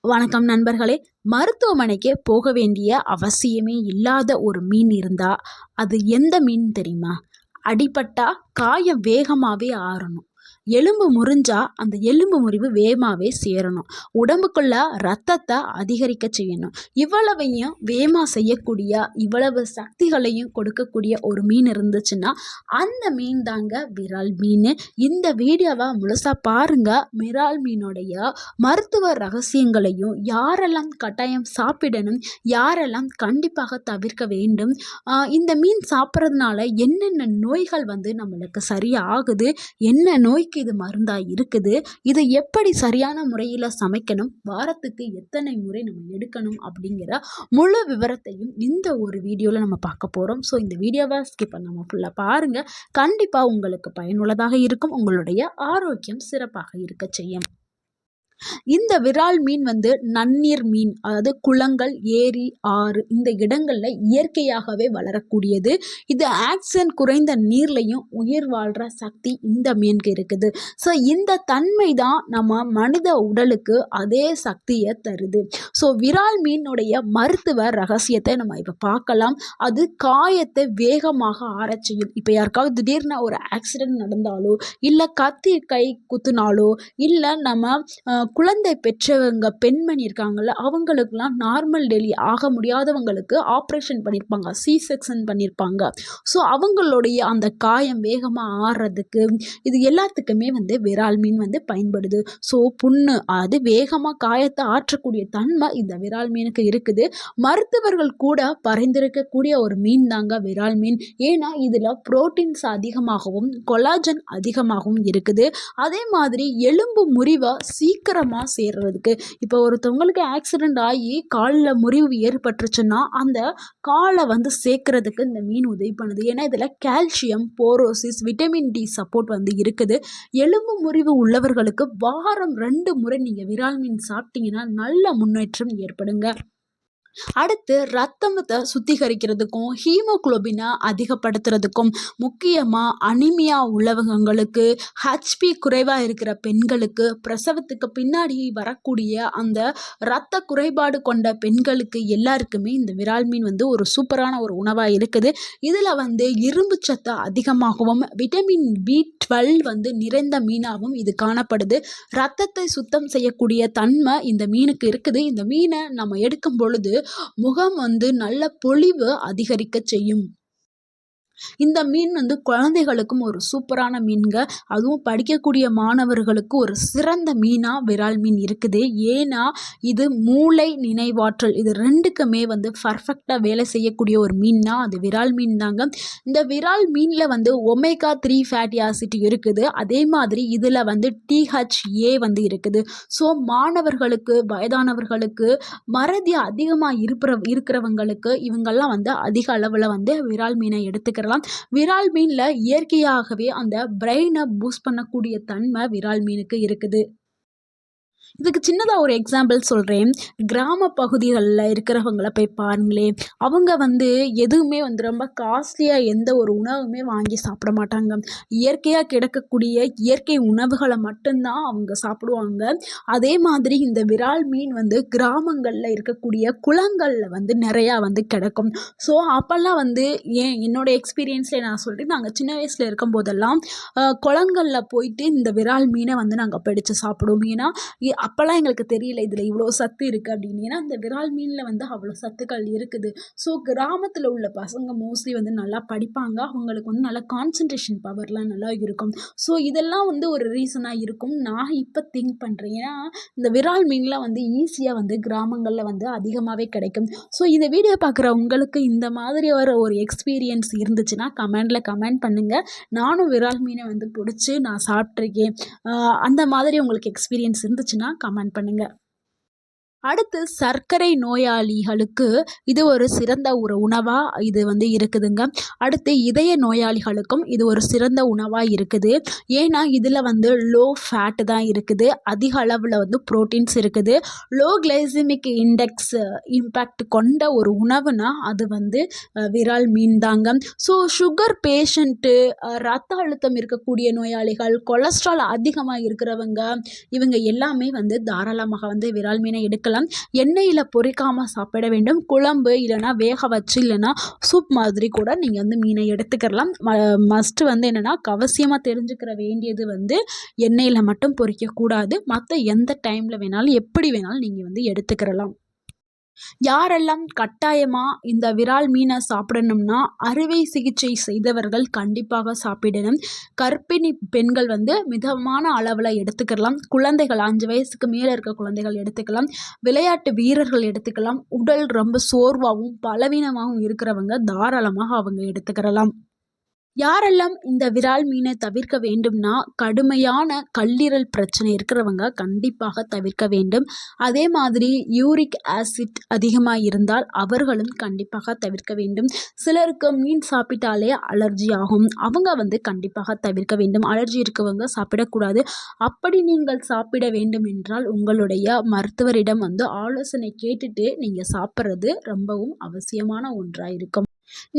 வணக்கம் நண்பர்களே. மருத்துவமனைக்கு போக வேண்டிய அவசியமே இல்லாத ஒரு மீன் இருந்தால் அது எந்த மீன் தெரியுமா? அடிபட்டால் காயம் வேகமாகவே ஆறணும். எலும்பு முறிஞ்சா அந்த எலும்பு முறிவு வேகமாகவே சேரணும். உடம்புக்குள்ள ரத்தத்தை அதிகரிக்க செய்யணும். இவ்வளவையும் வேகமாக செய்யக்கூடிய இவ்வளவு சக்திகளையும் கொடுக்கக்கூடிய ஒரு மீன் இருந்துச்சுன்னா அந்த மீன் தாங்க விரால் மீன். இந்த வீடியோவை முழுசாக பாருங்க. விரால் மீனுடைய மருத்துவ ரகசியங்களையும் யாரெல்லாம் கட்டாயம் சாப்பிடணும் யாரெல்லாம் கண்டிப்பாக தவிர்க்க வேண்டும் இந்த மீன் சாப்பிட்றதுனால என்னென்ன நோய்கள் வந்து நம்மளுக்கு சரியாகுது என்ன நோய்க்கு இது மருந்தாக இருக்குது? இதை எப்படி சரியான முறையில் சமைக்கணும்? வாரத்துக்கு எத்தனை முறை நம்ம எடுக்கணும்? அப்படிங்கிற முழு விவரத்தையும் இந்த ஒரு வீடியோவில் நம்ம பார்க்க போகிறோம் ஸோ இந்த வீடியோவை ஸ்கிப் நம்ம ஃபுல்லாக பாருங்கள் கண்டிப்பாக உங்களுக்கு பயனுள்ளதாக இருக்கும். உங்களுடைய ஆரோக்கியம் சிறப்பாக இருக்க செய்யும். இந்த விரால் மீன் வந்து நன்னீர் மீன் அதாவது குளங்கள் ஏரி ஆறு இந்த இடங்களில் இயற்கையாகவே வளரக்கூடியது. இது ஆக்சிஜன் குறைந்த நீர்லையும் உயிர் வாழ்கிற சக்தி இந்த மீனுக்கு இருக்குது. ஸோ இந்த தன்மை தான் நம்ம மனித உடலுக்கு அதே சக்தியை தருது. ஸோ விரால் மீனுடைய மருத்துவ ரகசியத்தை நம்ம இப்போ பார்க்கலாம். அது காயத்தை வேகமாக ஆரச்சியும் இப்போ யாருக்காவது திடீர்னு ஒரு ஆக்சிடென்ட் நடந்தாலோ இல்லை கத்தி கை குத்துனாலோ இல்லை நம்ம குழந்தை பெற்றவங்க பெண்மணி இருக்காங்கல்ல அவங்களுக்குலாம் நார்மல் டெலி ஆக முடியாதவங்களுக்கு ஆப்ரேஷன் பண்ணியிருப்பாங்க சி செக்ஷன் பண்ணியிருப்பாங்க ஸோ அவங்களுடைய அந்த காயம் வேகமாக ஆறுறதுக்கு இது எல்லாத்துக்குமே வந்து விரால் மீன் வந்து பயன்படுது. ஸோ புண்ணு அது வேகமாக காயத்தை ஆற்றக்கூடிய தன்மை இந்த விரால் மீனுக்கு இருக்குது. மருத்துவர்கள் கூட பரிந்துரைக்கக்கூடிய ஒரு மீன் தாங்க விரால் மீன். ஏன்னா இதில் புரோட்டீன்ஸ் அதிகமாகவும் கொலாஜன் அதிகமாகவும் இருக்குது. அதே மாதிரி எலும்பு முறிவை சீக்கிரமாக சேர்றதுக்கு. இப்போ ஒருத்தவங்களுக்கு ஆக்சிடெண்ட் ஆகி காலில் முறிவு ஏற்பட்டுருச்சுன்னா அந்த காலை வந்து சேர்க்கறதுக்கு இந்த மீன் உதவி பண்ணுது. ஏன்னா இதில் கால்சியம் போரோசிஸ் விட்டமின் டி சப்போர்ட் வந்து இருக்குது. எலும்பு முறிவு உள்ளவர்களுக்கு வாரம் ரெண்டு முறை நீங்கள் விரால் மீன் சாப்பிட்டீங்கன்னா நல்ல முன்னேற்றம் ஏற்படுங்க. அடுத்து ரத்தத்தை சுத்திகரிக்கிறதுக்கும் ஹீமோகுளோபினை அதிகப்படுத்துறதுக்கும் முக்கியமாக அனிமியா உள்ளவங்களுக்கு ஹெச்பி குறைவாக இருக்கிற பெண்களுக்கு பிரசவத்துக்கு பின்னாடி வரக்கூடிய அந்த இரத்த குறைபாடு கொண்ட பெண்களுக்கு எல்லாருக்குமே இந்த விரால் மீன் வந்து ஒரு சூப்பரான ஒரு உணவாக இருக்குது. இதில் வந்து இரும்பு சத்து அதிகமாகவும் விட்டமின் பி டுவெல் வந்து நிறைந்த மீனாகவும் இது காணப்படுது. ரத்தத்தை சுத்தம் செய்யக்கூடிய தன்மை இந்த மீனுக்கு இருக்குது. இந்த மீனை நம்ம எடுக்கும் பொழுது முகம் வந்து நல்ல பொலிவு அதிகரிக்க செய்யும். இந்த மீன் வந்து குழந்தைகளுக்கும் ஒரு சூப்பரான மீன்க. அதுவும் படிக்கக்கூடிய மாணவர்களுக்கு ஒரு சிறந்த மீனாக விரால் மீன் இருக்குது. ஏன்னா இது மூளை நினைவாற்றல். இது ரெண்டுக்குமே வந்து பர்ஃபெக்டாக வேலை செய்யக்கூடிய ஒரு மீன்னா அது விரால் மீன் தாங்க. இந்த விரால் மீனில் வந்து ஒமேகா த்ரீ ஃபேட்டி ஆசிட் இருக்குது. அதே மாதிரி இதில் வந்து டிஹெச்ஏ வந்து இருக்குது. ஸோ மாணவர்களுக்கு வயதானவர்களுக்கு மறதி அதிகமாக இருக்கிற இருக்கிறவங்களுக்கு இவங்கெல்லாம் வந்து அதிக அளவில் வந்து விரால் மீனை சொல்லலாம் விரால் மீனில் இயற்கையாகவே அந்த பிரெயினை பூஸ்ட் பண்ணக்கூடிய தன்மை விரால் மீனுக்கு இருக்குது. இதுக்கு சின்னதாக ஒரு எக்ஸாம்பிள் சொல்கிறேன் கிராம பகுதிகளில் இருக்கிறவங்கள போய் பாருங்களேன். அவங்க வந்து எதுவுமே வந்து ரொம்ப காஸ்ட்லியாக எந்த ஒரு உணவுமே வாங்கி சாப்பிட மாட்டாங்க. இயற்கையாக கிடைக்கக்கூடிய இயற்கை உணவுகளை மட்டும்தான் அவங்க சாப்பிடுவாங்க. அதே மாதிரி இந்த விரால் மீன் வந்து கிராமங்களில் இருக்கக்கூடிய குளங்களில் வந்து நிறையா வந்து கிடைக்கும். ஸோ அப்போல்லாம் வந்து ஏன் என்னோடய எக்ஸ்பீரியன்ஸில் நான் சொல்கிறேன் நாங்கள் சின்ன வயசில் இருக்கும் போதெல்லாம் குளங்களில் போயிட்டு இந்த விரால் மீனை வந்து நாங்கள் பிடிச்சி சாப்பிடுவோம். ஏன்னா அப்போல்லாம் எங்களுக்கு தெரியல இதில் இவ்வளோ சத்து இருக்குது அப்படின்னு. ஏன்னா இந்த விரால் மீனில் வந்து அவ்வளோ சத்துக்கள் இருக்குது. ஸோ கிராமத்தில் உள்ள பசங்க மோஸ்ட்லி வந்து நல்லா படிப்பாங்க. அவங்களுக்கு வந்து நல்லா கான்சன்ட்ரேஷன் பவர்லாம் நல்லா இருக்கும். ஸோ இதெல்லாம் வந்து ஒரு ரீசனாக இருக்கும். நான் இப்போ திங்க் பண்ணுறேன் ஏன்னா இந்த விரால் மீன்லாம் வந்து ஈஸியாக வந்து கிராமங்களில் வந்து அதிகமாகவே கிடைக்கும். ஸோ இந்த வீடியோ பார்க்குற உங்களுக்கு இந்த மாதிரி ஒரு ஒரு எக்ஸ்பீரியன்ஸ் இருந்துச்சுன்னா கமெண்டில் கமெண்ட் பண்ணுங்கள் நானும் விரால் மீனை வந்து பிடிச்சி நான் சாப்பிட்ருக்கேன் அந்த மாதிரி உங்களுக்கு எக்ஸ்பீரியன்ஸ் இருந்துச்சுன்னா கமெண்ட் பண்ணுங்கள் அடுத்து சர்க்கரை நோயாளிகளுக்கு இது ஒரு சிறந்த ஒரு உணவாக இது வந்து இருக்குதுங்க. அடுத்து இதய நோயாளிகளுக்கும் இது ஒரு சிறந்த உணவாக இருக்குது. ஏன்னா இதில் வந்து லோ ஃபேட்டு தான் இருக்குது. அதிக அளவில் வந்து ப்ரோட்டீன்ஸ் இருக்குது. லோ கிளைசிமிக் இண்டெக்ஸ் இம்பேக்ட் கொண்ட ஒரு உணவுனா அது வந்து விரால் மீன் தாங்க. ஸோ சுகர் பேஷண்ட்டு ரத்த அழுத்தம் இருக்கக்கூடிய நோயாளிகள் கொலஸ்ட்ரால் அதிகமாக இருக்கிறவங்க இவங்க எல்லாமே வந்து தாராளமாக வந்து விரால் மீனை எடுக்க எடுத்துக்கலாம். எண்ணெயில் பொறிக்காமல் சாப்பிட வேண்டும். குழம்பு இல்லைன்னா வேக வச்சு இல்லைன்னா சூப் மாதிரி கூட நீங்கள் வந்து மீனை எடுத்துக்கிறலாம் மஸ்ட்டு வந்து என்னென்னா அவசியமாக தெரிஞ்சுக்கிற வேண்டியது வந்து எண்ணெயில் மட்டும் பொரிக்கக்கூடாது. மற்ற எந்த டைமில் வேணாலும் எப்படி வேணாலும் நீங்கள் வந்து எடுத்துக்கிறலாம் யாரெல்லாம் கட்டாயமாக இந்த விரால் மீனை சாப்பிடணும்னா அறுவை சிகிச்சை செய்தவர்கள் கண்டிப்பாக சாப்பிடணும். கர்ப்பிணி பெண்கள் வந்து மிதமான அளவில் எடுத்துக்கலாம். குழந்தைகள் அஞ்சு வயசுக்கு மேலே இருக்க குழந்தைகள் எடுத்துக்கலாம். விளையாட்டு வீரர்கள் எடுத்துக்கலாம். உடல் ரொம்ப சோர்வாகவும் பலவீனமாகவும் இருக்கிறவங்க தாராளமாக அவங்க எடுத்துக்கிறலாம் யாரெல்லாம் இந்த விரால் மீனை தவிர்க்க வேண்டும்னா கடுமையான கல்லீரல் பிரச்சனை இருக்கிறவங்க கண்டிப்பாக தவிர்க்க வேண்டும். அதே மாதிரி யூரிக் ஆசிட் அதிகமாக இருந்தால் அவர்களும் கண்டிப்பாக தவிர்க்க வேண்டும். சிலருக்கு மீன் சாப்பிட்டாலே அலர்ஜி ஆகும். அவங்க வந்து கண்டிப்பாக தவிர்க்க வேண்டும். அலர்ஜி இருக்கவங்க சாப்பிடக்கூடாது. அப்படி நீங்கள் சாப்பிட வேண்டும் என்றால் உங்களுடைய மருத்துவரிடம் வந்து ஆலோசனை கேட்டுட்டு நீங்கள் சாப்பிட்றது ரொம்பவும் அவசியமான ஒன்றாக இருக்கும்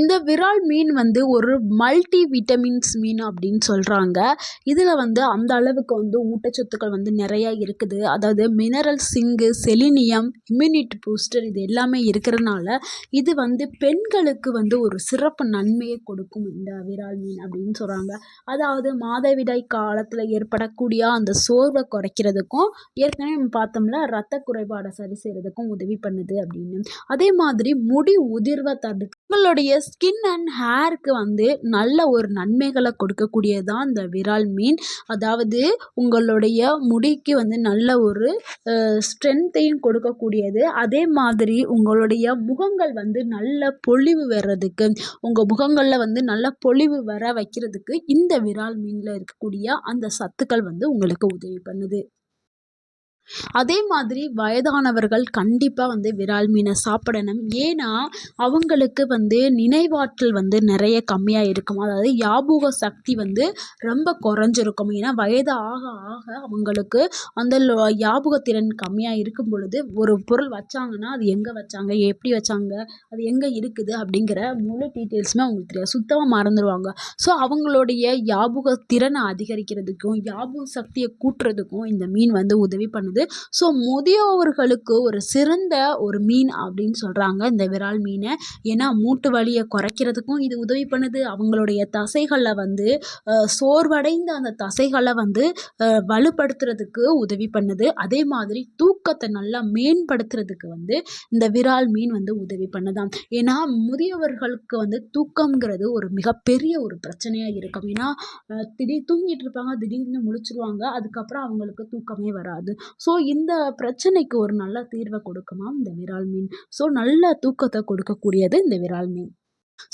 இந்த விரால் மீன் வந்து ஒரு மல்டி விட்டமின்ஸ் மீன் அப்படின்னு சொல்கிறாங்க இதில் வந்து அந்த அளவுக்கு வந்து ஊட்டச்சத்துக்கள் வந்து நிறையா இருக்குது. அதாவது mineral zinc selenium immunity booster இது எல்லாமே இருக்கிறனால இது வந்து பெண்களுக்கு வந்து ஒரு சிறப்பு நன்மையை கொடுக்கும் இந்த விரால் மீன் அப்படின்னு சொல்கிறாங்க அதாவது மாதவிடாய் காலத்தில் ஏற்படக்கூடிய அந்த சோர்வை குறைக்கிறதுக்கும் ஏற்கனவே நம்ம பார்த்தோம்ல ரத்த குறைபாடை சரி செய்கிறதுக்கும் உதவி பண்ணுது அப்படின்னு. அதே மாதிரி முடி உதிர்வை தடுக்க நம்மளுடைய ஸ்கின் அண்ட் ஹேருக்கு வந்து நல்ல ஒரு நன்மைகளை கொடுக்கக்கூடியது தான் இந்த விரால் மீன். அதாவது உங்களுடைய முடிக்கு வந்து நல்ல ஒரு ஸ்ட்ரென்த்தையும் கொடுக்கக்கூடியது. அதே மாதிரி உங்களுடைய முகங்கள் வந்து நல்ல பொழிவு வர்றதுக்கு உங்கள் முகங்களில் வந்து நல்ல பொலிவு வர வைக்கிறதுக்கு இந்த விரால் மீனில் இருக்கக்கூடிய அந்த சத்துக்கள் வந்து உங்களுக்கு உதவி பண்ணுது. அதே மாதிரி வயதானவர்கள் கண்டிப்பாக வந்து விரால் மீனை சாப்பிடணும். ஏன்னா அவங்களுக்கு வந்து நினைவாற்றல் வந்து நிறைய கம்மியாக இருக்கும். அதாவது ஞாபக சக்தி வந்து ரொம்ப குறைஞ்சிருக்கும். ஏன்னா வயது ஆக ஆக அவங்களுக்கு அந்த ஞாபகத்திறன் கம்மியாக இருக்கும் பொழுது ஒரு பொருள் வச்சாங்கன்னா அது எங்கே வச்சாங்க எப்படி வச்சாங்க அது எங்கே இருக்குது அப்படிங்கிற முழு டீட்டெயில்ஸுமே அவங்களுக்கு தெரியாது. சுத்தமாக மறந்துடுவாங்க ஸோ அவங்களுடைய ஞாபக திறனை அதிகரிக்கிறதுக்கும் ஞாபக சக்தியை கூட்டுறதுக்கும் இந்த மீன் வந்து உதவி பண்ணுது. இருக்குது ஸோ முதியோர்களுக்கு ஒரு சிறந்த ஒரு மீன் அப்படின்னு சொல்கிறாங்க இந்த விரால் மீனை. ஏன்னா மூட்டு வலியை குறைக்கிறதுக்கும் இது உதவி பண்ணுது. அவங்களுடைய தசைகளில் வந்து சோர்வடைந்த அந்த தசைகளை வந்து வலுப்படுத்துறதுக்கு உதவி பண்ணுது. அதே மாதிரி தூக்கத்தை நல்லா மேம்படுத்துறதுக்கு வந்து இந்த விரால் மீன் வந்து உதவி பண்ணுதான் ஏன்னா முதியவர்களுக்கு வந்து தூக்கம்ங்கிறது ஒரு மிகப்பெரிய ஒரு பிரச்சனையாக இருக்கும். ஏன்னா திடீர் தூங்கிட்டு இருப்பாங்க திடீர்னு முழிச்சிருவாங்க அதுக்கப்புறம் அவங்களுக்கு தூக்கமே வராது. ஸோ ஸோ இந்த பிரச்சனைக்கு ஒரு நல்ல தீர்வை கொடுக்குமா இந்த விரால் மீன்? ஸோ நல்ல தூக்கத்தை கொடுக்கக்கூடியது இந்த விரால் மீன்.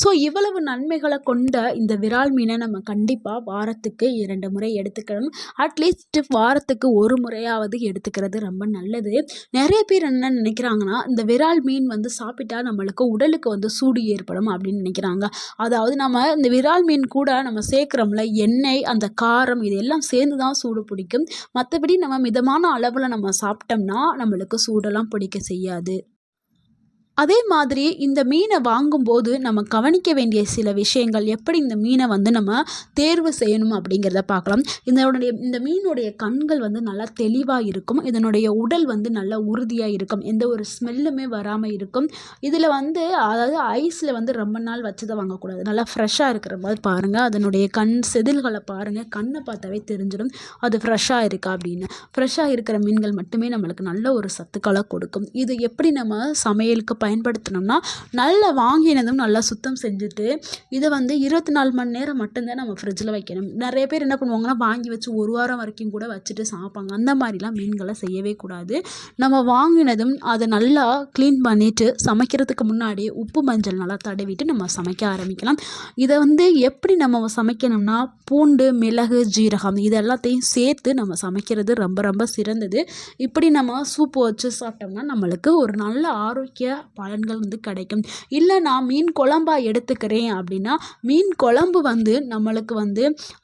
ஸோ இவ்வளவு நன்மைகளை கொண்ட இந்த விரால் மீனை நம்ம கண்டிப்பாக வாரத்துக்கு இரண்டு முறை எடுத்துக்கணும். அட்லீஸ்ட் வாரத்துக்கு ஒரு முறையாவது எடுத்துக்கிறது ரொம்ப நல்லது. நிறைய பேர் என்ன நினைக்கிறாங்கன்னா இந்த விரால் மீன் வந்து சாப்பிட்டா நம்மளுக்கு உடலுக்கு வந்து சூடு ஏற்படும் அப்படின்னு நினைக்கிறாங்க. அதாவது நம்ம இந்த விரால் மீன் கூட நம்ம சேர்க்குறோம்ல எண்ணெய் அந்த காரம் இது எல்லாம் சேர்ந்து தான் சூடு பிடிக்கும். மற்றபடி நம்ம மிதமான அளவில் நம்ம சாப்பிட்டோம்னா நம்மளுக்கு சூடெல்லாம் பிடிக்க செய்யாது. அதே மாதிரி இந்த மீனை வாங்கும்போது நம்ம கவனிக்க வேண்டிய சில விஷயங்கள் எப்படி இந்த மீனை வந்து நம்ம தேர்வு செய்யணும் அப்படிங்கிறத பார்க்கலாம். இதனுடைய இந்த மீனுடைய கண்கள் வந்து நல்லா தெளிவாக இருக்கும். இதனுடைய உடல் வந்து நல்லா உறுதியாக இருக்கும். எந்த ஒரு ஸ்மெல்லுமே வராமல் இருக்கும். இதில் வந்து அதாவது ஐஸில் வந்து ரொம்ப நாள் வச்சதை வாங்கக்கூடாது. நல்லா ஃப்ரெஷ்ஷாக இருக்கிற மாதிரி பாருங்கள் அதனுடைய கண் செதில்களை பாருங்கள் கண்ணை பார்த்தாவே தெரிஞ்சிடும். அது ஃப்ரெஷ்ஷாக இருக்கா அப்படின்னு. ஃப்ரெஷ்ஷாக இருக்கிற மீன்கள் மட்டுமே நம்மளுக்கு நல்ல ஒரு சத்துக்களை கொடுக்கும். இது எப்படி நம்ம சமையலுக்கு பயன்படுத்தினோம்னா நல்லா வாங்கினதும் நல்லா சுத்தம் செஞ்சுட்டு இதை வந்து இருபத்தி நாலு மணி நேரம் மட்டும்தான் நம்ம ஃப்ரிட்ஜில் வைக்கணும். நிறைய பேர் என்ன பண்ணுவாங்கன்னா வாங்கி வச்சு ஒரு வாரம் வரைக்கும் கூட வச்சுட்டு சாப்பிட்பாங்க அந்த மாதிரிலாம் மீன்களை செய்யவே கூடாது. நம்ம வாங்கினதும் அதை நல்லா க்ளீன் பண்ணிவிட்டு சமைக்கிறதுக்கு முன்னாடி உப்பு மஞ்சள் நல்லா தடவிட்டு நம்ம சமைக்க ஆரம்பிக்கலாம். இதை வந்து எப்படி நம்ம சமைக்கணும்னா பூண்டு மிளகு ஜீரகம் இது எல்லாத்தையும் சேர்த்து நம்ம சமைக்கிறது ரொம்ப ரொம்ப சிறந்தது. இப்படி நம்ம சூப்பு வச்சு சாப்பிட்டோம்னா நம்மளுக்கு ஒரு நல்ல ஆரோக்கிய பலன்கள் வந்து கிடைக்கும். இல்லை நான் மீன் குழம்பாக எடுத்துக்கிறேன் அப்படின்னா மீன் குழம்பு வந்து நம்மளுக்கு வந்து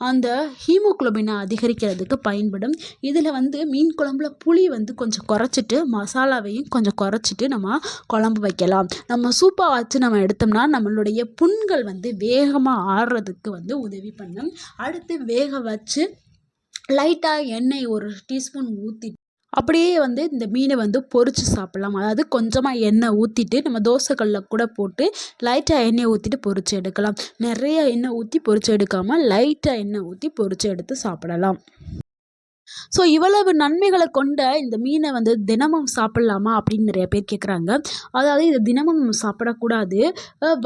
அந்த ஹீமோக்ளோபினை அதிகரிக்கிறதுக்கு பயன்படும். இதில் வந்து மீன் குழம்புல புளி வந்து கொஞ்சம் குறைச்சிட்டு மசாலாவையும் கொஞ்சம் குறைச்சிட்டு நம்ம குழம்பு வைக்கலாம். நம்ம சூப்பாக வச்சு நம்ம எடுத்தோம்னா நம்மளுடைய புண்கள் வந்து வேகமாக ஆடுறதுக்கு வந்து உதவி பண்ணும். அடுத்து வேக வச்சு லைட்டாக எண்ணெய் ஒரு டீஸ்பூன் ஊற்றி அப்படியே வந்து இந்த மீனை வந்து பொரித்து சாப்பிட்லாம். அதாவது கொஞ்சமாக எண்ணெய் ஊற்றிட்டு நம்ம தோசைக்கல்லில் கூட போட்டு லைட்டாக எண்ணெய் ஊற்றிட்டு பொரித்து எடுக்கலாம். நிறைய எண்ணெய் ஊற்றி பொரித்து எடுக்காமல் லைட்டாக எண்ணெய் ஊற்றி பொரித்து எடுத்து சாப்பிடலாம். ஸோ இவ்வளவு நன்மைகளை கொண்ட இந்த மீனை வந்து தினமும் சாப்பிட்லாமா அப்படின்னு நிறைய பேர் கேட்குறாங்க அதாவது இது தினமும் சாப்பிடக்கூடாது.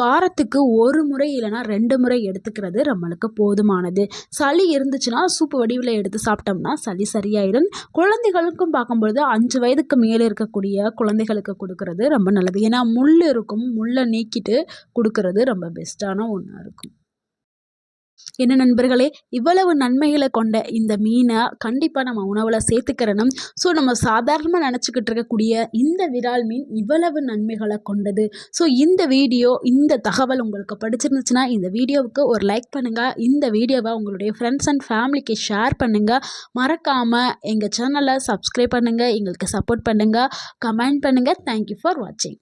வாரத்துக்கு ஒரு முறை இல்லைனா ரெண்டு முறை எடுத்துக்கிறது நம்மளுக்கு போதுமானது. சளி இருந்துச்சுன்னா சூப்பு வடிவில் எடுத்து சாப்பிட்டோம்னா சளி சரியாயிடும் குழந்தைகளுக்கும் பார்க்கும்பொழுது அஞ்சு வயதுக்கு மேலே இருக்கக்கூடிய குழந்தைகளுக்கு கொடுக்கறது ரொம்ப நல்லது. ஏன்னா முள் இருக்கும். முள்ளை நீக்கிட்டு கொடுக்கறது ரொம்ப பெஸ்ட்டான ஒன்றா இருக்கும். என்ன நண்பர்களே இவ்வளவு நன்மைகளை கொண்ட இந்த மீனை கண்டிப்பாக நம்ம உணவில் சேர்த்துக்கிறணும். ஸோ நம்ம சாதாரணமாக நினச்சிக்கிட்டு இருக்கக்கூடிய இந்த விரால் மீன் இவ்வளவு நன்மைகளை கொண்டது. ஸோ இந்த வீடியோ இந்த தகவல் உங்களுக்கு பிடிச்சிருந்துச்சுன்னா இந்த வீடியோவுக்கு ஒரு லைக் பண்ணுங்கள் இந்த வீடியோவை உங்களுடைய ஃப்ரெண்ட்ஸ் அண்ட் ஃபேமிலிக்கு ஷேர் பண்ணுங்கள் மறக்காமல் எங்கள் சேனலை சப்ஸ்கிரைப் பண்ணுங்கள் எங்களுக்கு சப்போர்ட் பண்ணுங்கள் கமெண்ட் பண்ணுங்கள் தேங்க்யூ ஃபார் வாட்சிங்